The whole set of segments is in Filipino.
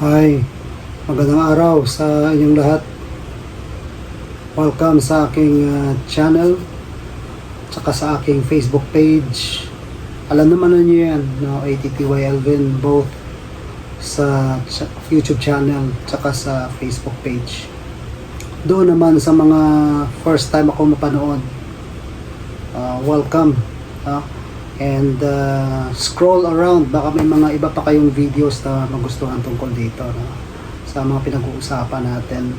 Hi, magandang araw sa inyong lahat. Welcome sa aking uh, channel, tsaka sa aking Facebook page. Alam naman na yan, no, ATTY Elvin, both sa ch- YouTube channel, tsaka sa Facebook page. Doon naman sa mga first time ako mapanood, uh, welcome. no? And uh, scroll around, baka may mga iba pa kayong videos na magustuhan tungkol dito. No? Sa mga pinag-uusapan natin.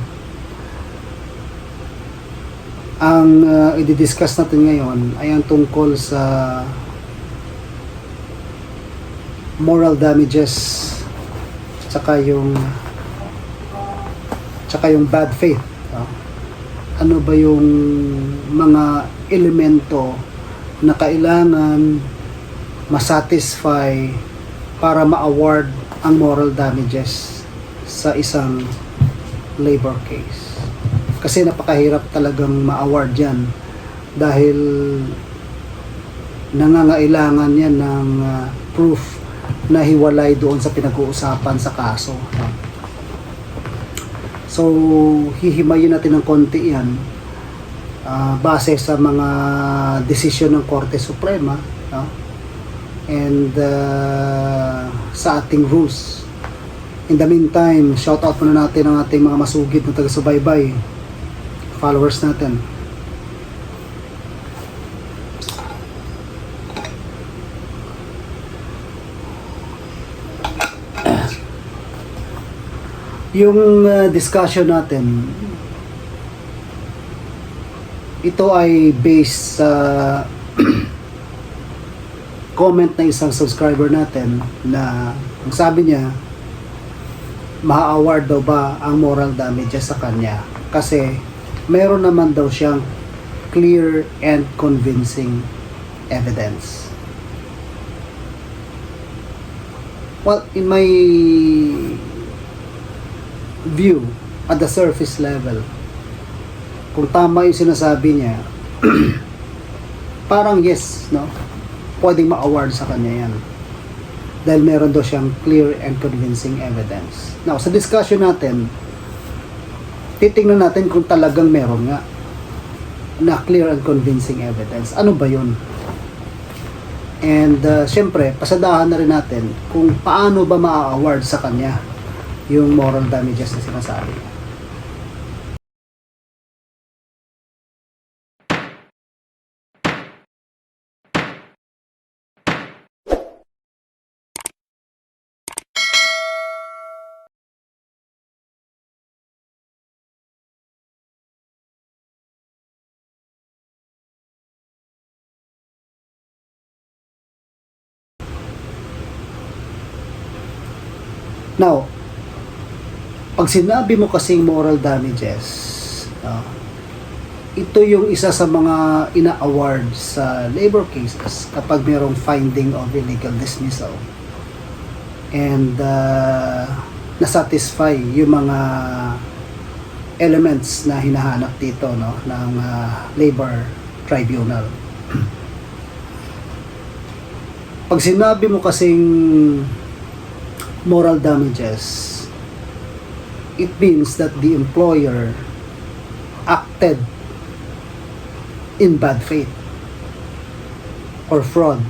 Ang uh, i-discuss natin ngayon ay ang tungkol sa moral damages tsaka yung tsaka yung bad faith. no? Ano ba yung mga elemento na kailangan masatisfy para ma-award ang moral damages sa isang labor case. Kasi napakahirap talagang ma-award yan dahil nangangailangan yan ng ah, proof na hiwalay doon sa pinag-uusapan sa kaso. So, hihimayin natin ng konti yan ah, base sa mga desisyon ng Korte Suprema no? And ah, sa ating rules. In the meantime, shout out muna natin ang ating mga masugid na taga-subaybay, followers natin. Yung ah, discussion natin, ito ay based sa comment ng isang subscriber natin na ang sabi niya ma-award daw ba ang moral damages sa kanya kasi meron naman daw siyang clear and convincing evidence. Well, in my view, at the surface level, kung tama yung sinasabi niya, parang yes, no? Pwedeng ma-award sa kanya yan. Dahil meron daw siyang clear and convincing evidence. Now, sa discussion natin, titingnan natin kung talagang meron nga na clear and convincing evidence. Ano ba yun? And uh, syempre, pasadahan na rin natin kung paano ba ma-award sa kanya yung moral damages na sinasabi. Now, pag sinabi mo kasing moral damages, ah, ito yung isa sa mga ina-award sa labor cases kapag merong finding of illegal dismissal. And uh, nasatisfy yung mga elements na hinahanap dito no ng ah, labor tribunal. Pag sinabi mo kasing moral damages, it means that the employer acted in bad faith or fraud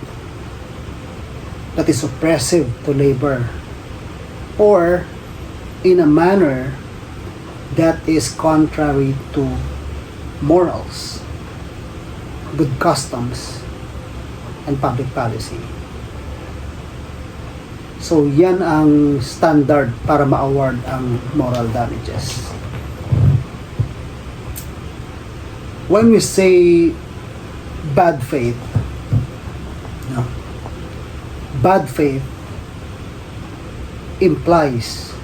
that is oppressive to labor or in a manner that is contrary to morals, good customs, and public policy. So, yan ang standard para ma-award ang moral damages. When we say bad faith, no, bad faith implies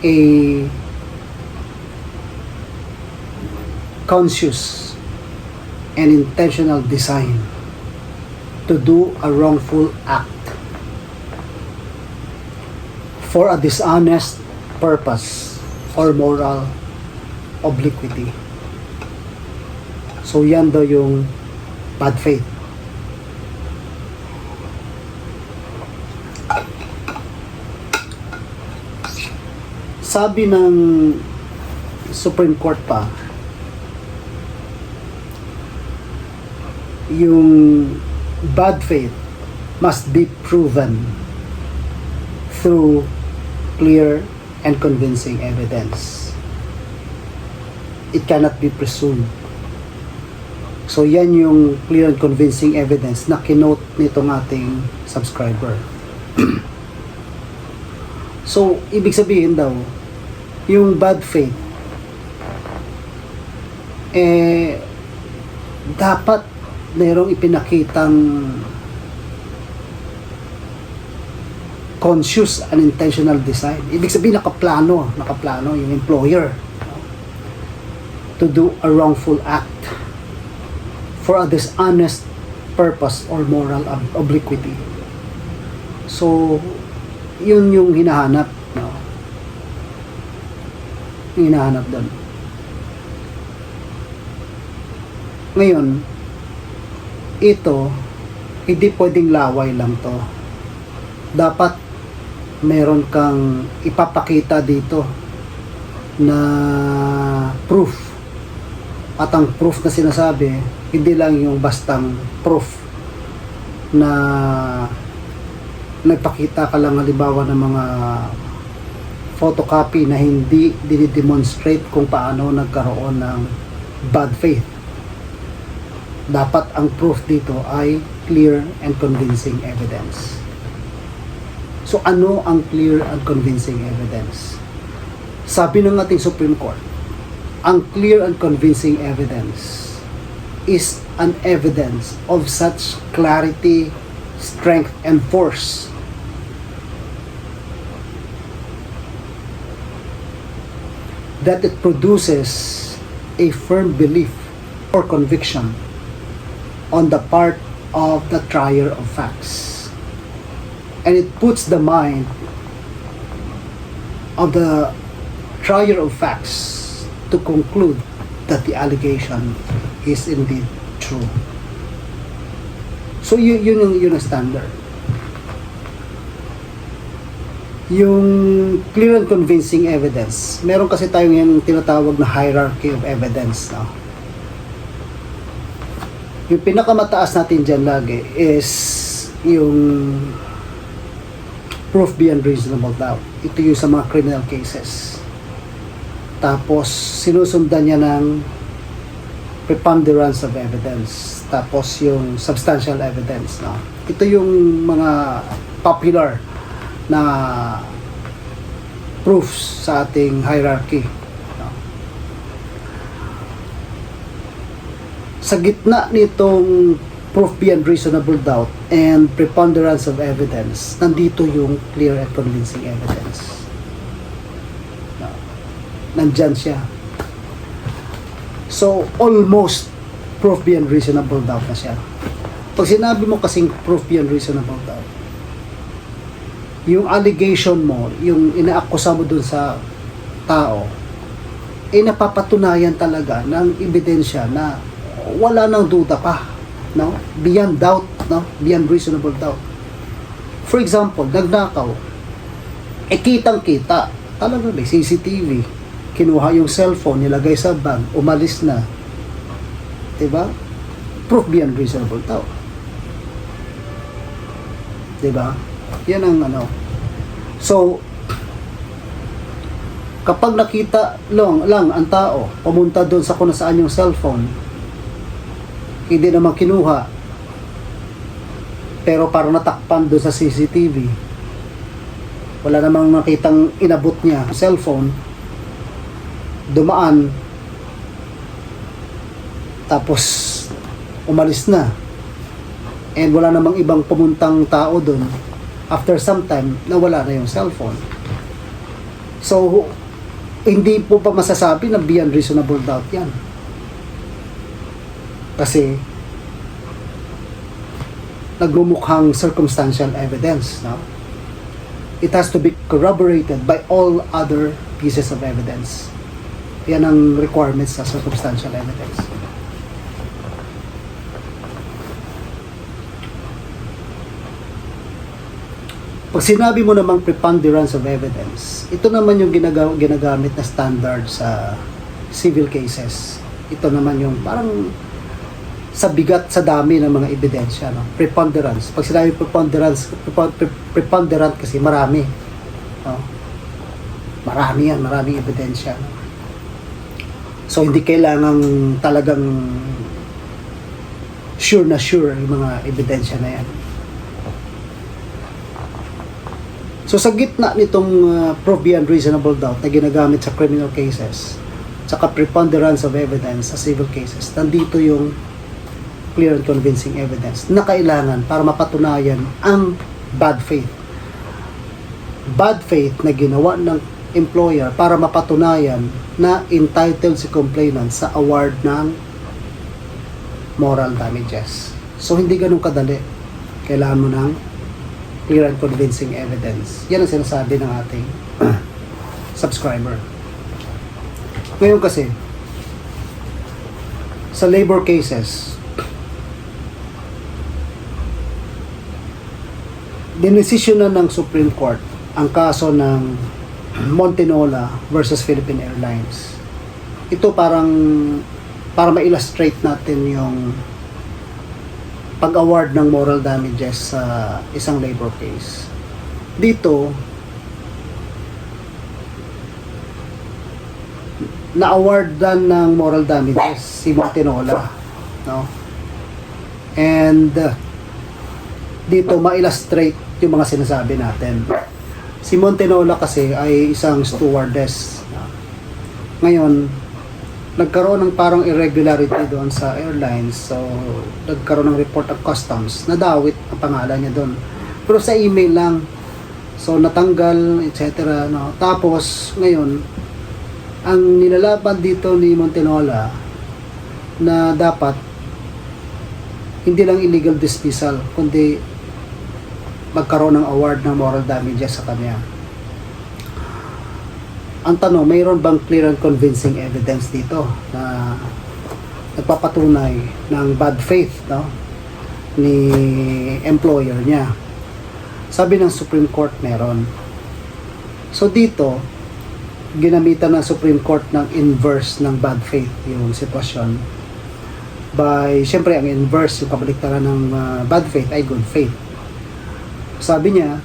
a conscious and intentional design to do a wrongful act for a dishonest purpose or moral obliquity. So yan daw yung bad faith. sabi ng Supreme Court pa, yung bad faith must be proven through clear and convincing evidence. It cannot be presumed. So yan yung clear and convincing evidence na kinote nitong ating subscriber. so, ibig sabihin daw, yung bad faith, eh, dapat merong ipinakitang conscious and intentional design. Ibig sabihin nakaplano, nakaplano yung employer to do a wrongful act for a dishonest purpose or moral ob- obliquity. So, yun yung hinahanap. No? Yung hinahanap doon. Ngayon, ito, hindi pwedeng laway lang to. Dapat meron kang ipapakita dito na proof. At ang proof na sinasabi, hindi lang yung bastang proof na nagpakita ka lang halimbawa ng mga photocopy na hindi dinidemonstrate kung paano nagkaroon ng bad faith. Dapat ang proof dito ay clear and convincing evidence. So ano ang clear and convincing evidence? Sabi ng ating Supreme Court, ang clear and convincing evidence is an evidence of such clarity, strength, and force that it produces a firm belief or conviction on the part of the trier of facts. And it puts the mind of the trier of facts to conclude that the allegation is indeed true. So yun, yun, yung, yun standard. Yung clear and convincing evidence, meron kasi tayong yung tinatawag na hierarchy of evidence. No? Yung pinakamataas natin dyan lagi is yung proof beyond reasonable doubt. Ito yung sa mga criminal cases. Tapos, sinusundan niya ng preponderance of evidence. Tapos, yung substantial evidence. No? Ito yung mga popular na proofs sa ating hierarchy. No? Sa gitna nitong proof beyond reasonable doubt and preponderance of evidence, nandito yung clear and convincing evidence. Nandyan siya. So, almost proof beyond reasonable doubt na siya. Pag sinabi mo kasing proof beyond reasonable doubt, yung allegation mo, yung inaakusa mo dun sa tao, eh napapatunayan talaga ng ebidensya na wala nang duda pa, no? Beyond doubt, no? Beyond reasonable doubt. For example, nagnakaw, eh kitang-kita, talaga may CCTV, kinuha yung cellphone, nilagay sa bag, umalis na. 'Di ba? Proof beyond reasonable doubt. 'Di ba? Yan ang ano. So, kapag nakita lang, lang ang tao, pumunta doon sa kung nasaan yung cellphone, hindi naman kinuha, pero parang natakpan doon sa CCTV, wala namang nakitang inabot niya. Cellphone, dumaan, tapos umalis na, and wala namang ibang pumuntang tao doon, after some time, nawala na yung cellphone. So, hindi po pa masasabi na beyond reasonable doubt yan. Kasi, nagmumukhang circumstantial evidence. No? It has to be corroborated by all other pieces of evidence. Yan ang requirements sa circumstantial evidence. Pag sinabi mo namang preponderance of evidence, ito naman yung ginaga- ginagamit na standard sa civil cases. Ito naman yung parang sa bigat sa dami ng mga ebidensya, no? preponderance. Pag sinabi preponderance, prepo- pre- preponderant kasi marami. No? Marami yan, maraming ebidensya. So hindi kailangang talagang sure na sure yung mga ebidensya na yan. So sa gitna nitong uh, proof beyond reasonable doubt na ginagamit sa criminal cases, tsaka preponderance of evidence sa civil cases, nandito yung clear and convincing evidence na kailangan para mapatunayan ang bad faith. Bad faith na ginawa ng employer para mapatunayan na entitled si complainant sa award ng moral damages. So hindi ganun kadali. Kailangan mo ng clear and convincing evidence. Yan ang sinasabi ng ating subscriber. Ngayon kasi, sa labor cases, dinesisyon na ng Supreme Court ang kaso ng Montenola versus Philippine Airlines. Ito parang para ma-illustrate natin yung pag-award ng moral damages sa isang labor case. Dito, na-awardan ng moral damages si Montenola. No? And uh, dito ma-illustrate yung mga sinasabi natin. Si Montenola kasi ay isang stewardess. Ngayon, nagkaroon ng parang irregularity doon sa airlines. So, nagkaroon ng report of customs. Nadawit ang pangalan niya doon. Pero sa email lang. So, natanggal, etc. No? Tapos, ngayon, ang nilalaban dito ni Montenola na dapat hindi lang illegal dismissal, kundi magkaroon ng award ng moral damages sa kanya. Ang tanong, mayroon bang clear and convincing evidence dito na nagpapatunay ng bad faith no, ni employer niya? Sabi ng Supreme Court meron. So dito, ginamitan ng Supreme Court ng inverse ng bad faith yung sitwasyon by, syempre ang inverse, yung kabaliktaran ng uh, bad faith ay good faith. Sabi niya,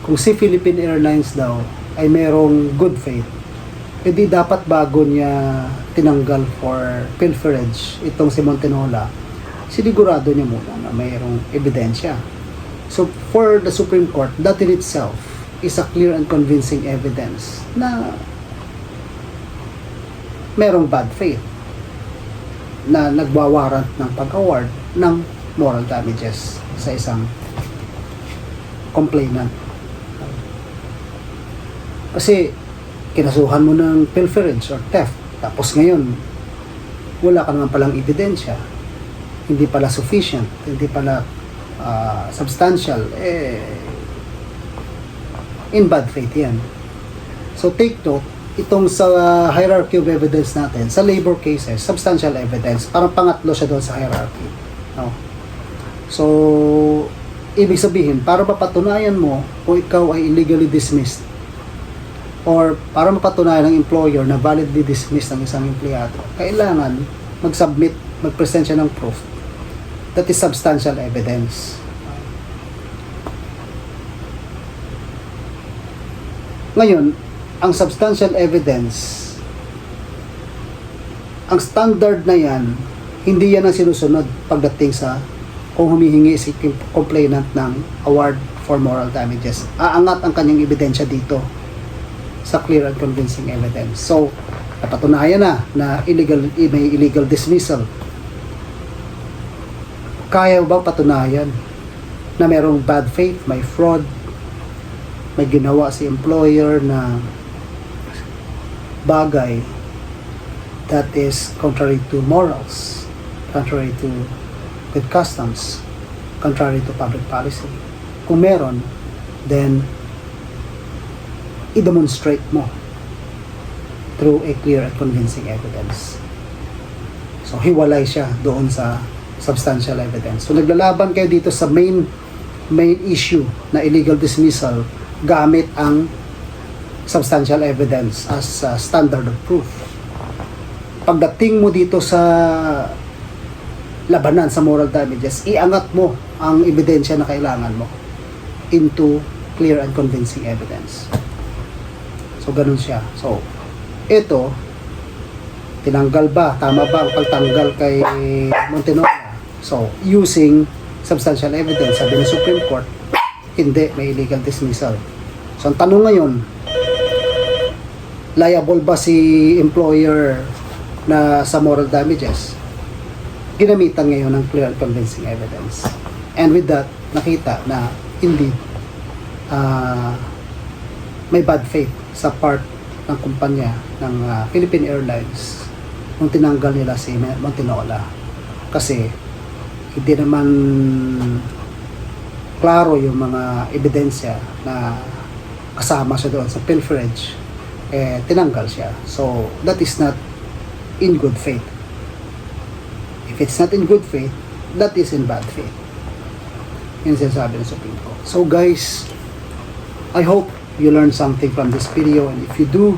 kung si Philippine Airlines daw ay merong good faith, edi dapat bago niya tinanggal for pilferage itong si Montenola, sinigurado niya muna na mayroong ebidensya. So for the Supreme Court, that in itself is a clear and convincing evidence na merong bad faith na nagwawarrant ng pag-award ng moral damages sa isang complainant. Kasi kinasuhan mo ng pilferage or theft. Tapos ngayon, wala ka naman palang ebidensya. Hindi pala sufficient. Hindi pala ah, substantial. Eh, in bad faith yan. So take note, itong sa hierarchy of evidence natin, sa labor cases, substantial evidence, parang pangatlo siya doon sa hierarchy. No? So, ibig sabihin, para mapatunayan mo kung ikaw ay illegally dismissed or para mapatunayan ng employer na validly dismissed ang isang empleyado, kailangan mag-submit, mag-present siya ng proof that is substantial evidence. Ngayon, ang substantial evidence, ang standard na yan, hindi yan ang sinusunod pagdating sa kung humihingi si complainant ng award for moral damages. Aangat ang kanyang ebidensya dito sa clear and convincing evidence. So, napatunayan na na illegal, may illegal dismissal. Kaya ba patunayan na merong bad faith, may fraud, may ginawa si employer na bagay that is contrary to morals, contrary to good customs, contrary to public policy. Kung meron, then i-demonstrate mo through a clear and convincing evidence. So, hiwalay siya doon sa substantial evidence. So, naglalaban kayo dito sa main main issue na illegal dismissal gamit ang substantial evidence as uh, standard of proof. Pagdating mo dito sa labanan sa moral damages, iangat mo ang ebidensya na kailangan mo into clear and convincing evidence. So, ganun siya. So, ito, tinanggal ba? Tama ba ang pagtanggal kay Montenola? So, using substantial evidence, sabi ng Supreme Court, hindi, may illegal dismissal. So, ang tanong ngayon, liable ba si employer na sa moral damages? Ginamitan ngayon ng clear and convincing evidence. And with that, nakita na indeed, ah, may bad faith sa part ng kumpanya ng ah, Philippine Airlines nung tinanggal nila si Montinola. Kasi hindi naman klaro yung mga ebidensya na kasama siya doon sa pilferage, eh, tinanggal siya. So, that is not in good faith. If it's not in good faith, that is in bad faith. Yun sinasabi ng Supreme Court. So guys, I hope you learned something from this video and if you do,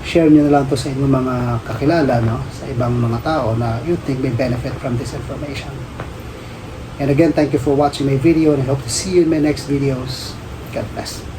share nyo na lang to sa inyong mga kakilala, no? sa ibang mga tao na you think may benefit from this information. And again, thank you for watching my video and I hope to see you in my next videos. God bless.